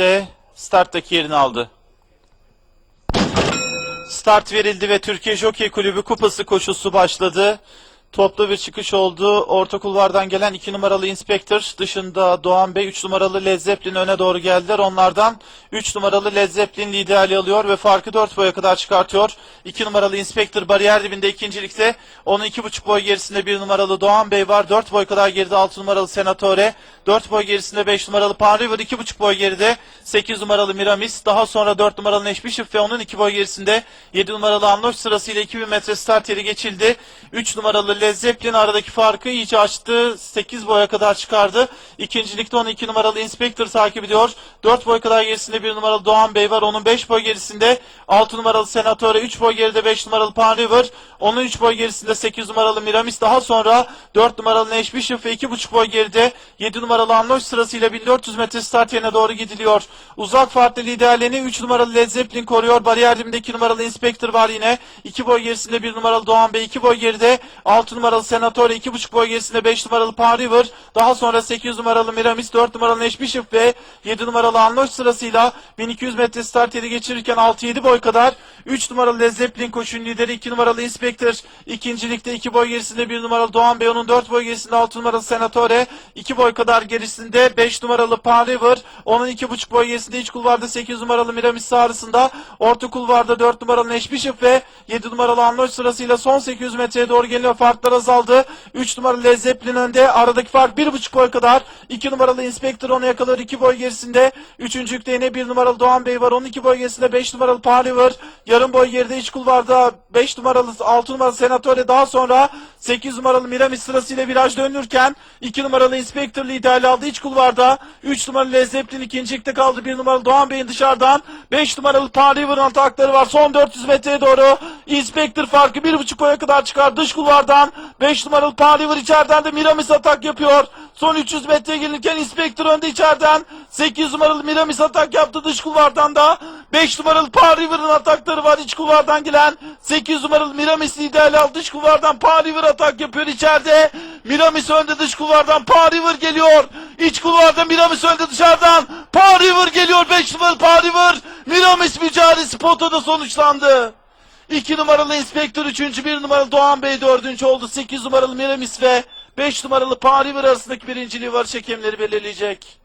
ikincilikte starttaki yerini aldı. Start verildi ve Türkiye Jockey Kulübü kupası koşusu başladı. Toplu bir çıkış oldu. Orta kulvardan gelen 2 numaralı Inspector dışında Doğan Bey 3 numaralı Led Zeppelin öne doğru geldiler. Onlardan 3 numaralı Led Zeppelin liderliği alıyor ve farkı 4 boya kadar çıkartıyor. 2 numaralı Inspector bariyer dibinde ikincilikte. Onun 2,5 boy gerisinde 1 numaralı Doğan Bey var. 4 boy kadar geride 6 numaralı Senatore. 4 boy gerisinde 5 numaralı Pan River. 2,5 boy geride 8 numaralı Miramis. Daha sonra 4 numaralı Neş Bishop ve onun 2 boy gerisinde 7 numaralı Anloş sırasıyla 2000 metre start yeri geçildi. 3 numaralı Led Zeppelin aradaki farkı iyice açtı. 8 boya kadar çıkardı. İkincilikte onu 2 numaralı Inspector takip ediyor. 4 boy kadar gerisinde 1 numaralı Doğan Bey var. Onun 5 boy gerisinde 6 numaralı Senatore, 3 boy geride 5 numaralı Pan River. Onun 3 boy gerisinde 8 numaralı Miramis. Daha sonra 4 numaralı Neş Bishop ve 2,5 boy geride 7 numaralı Anloş sırasıyla 1400 metre start yerine doğru gidiliyor. Uzak farklı liderliğini 3 numaralı Led Zeppelin koruyor. Bariyer dibinde 2 numaralı Inspector var yine. 2 boy gerisinde 1 numaralı Doğan Bey, 2 boy geride 6 numaralı Senatore, 2,5 boy gerisinde 5 numaralı Pan River. Daha sonra 8 numaralı Miramis, 4 numaralı Neş Bishop ve 7 numaralı Anloş sırasıyla 1200 metre start yeri geçirirken 6-7 boy kadar 3 numaralı Zeppelin koşun lideri 2 numaralı Inspector. İkincilikte 2 boy gerisinde 1 numaralı Doğan Bey onun 4 boy gerisinde 6 numaralı Senatore. 2 boy kadar gerisinde 5 numaralı Pan River. Onun 2,5 boy gerisinde iç kulvarda 8 numaralı Miramis sağrısında. Orta kulvarda 4 numaralı Neş Bishop ve 7 numaralı Anloş sırasıyla son 800 metreye doğru geliyor. Farklar azaldı. 3 numaralı Zeppelin önde. Aradaki fark 1,5 boy kadar. 2 numaralı Inspector onu yakalıyor. 2 boy gerisinde. 3. yükte yine 1 numaralı Doğan Bey var. 12 boy gerisinde 5 numaralı Pan River yarım boy geride iç kulvarda 5 numaralı 6 numaralı Senatore. Daha sonra 8 numaralı Miramis sırasıyla viraj dönürken 2 numaralı Inspector liderliği aldı. İç kulvarda 3 numaralı Led Zeppelin ikincilikte kaldı. 1 numaralı Doğan Bey'in dışarıdan 5 numaralı Pan River'ın atakları var. Son 400 metreye doğru Inspector farkı 1,5 boya kadar çıkar. Dış kulvardan 5 numaralı Pan River içeriden de Miramis atak yapıyor. Son 300 metreye gelirken Inspector önde içeriden 8 numaralı Miramis atak yaptı. Dış kulvardan da 5 numaralı Pan River'ın atakları var iç kulvardan gelen 8 numaralı Miramis liderliği aldı dış kulvardan Pan River atak yapıyor içeride Miramis önde dış kulvardan Pan River geliyor iç kulvardan Miramis önde dışarıdan Pan River geliyor 5 numaralı Pan River Miramis mücadelesi potada sonuçlandı 2 numaralı Inspektör 3. 1 numaralı Doğan Bey 4. oldu 8 numaralı Miramis ve 5 numaralı Pan River arasındaki birinciliği var hakemleri belirleyecek.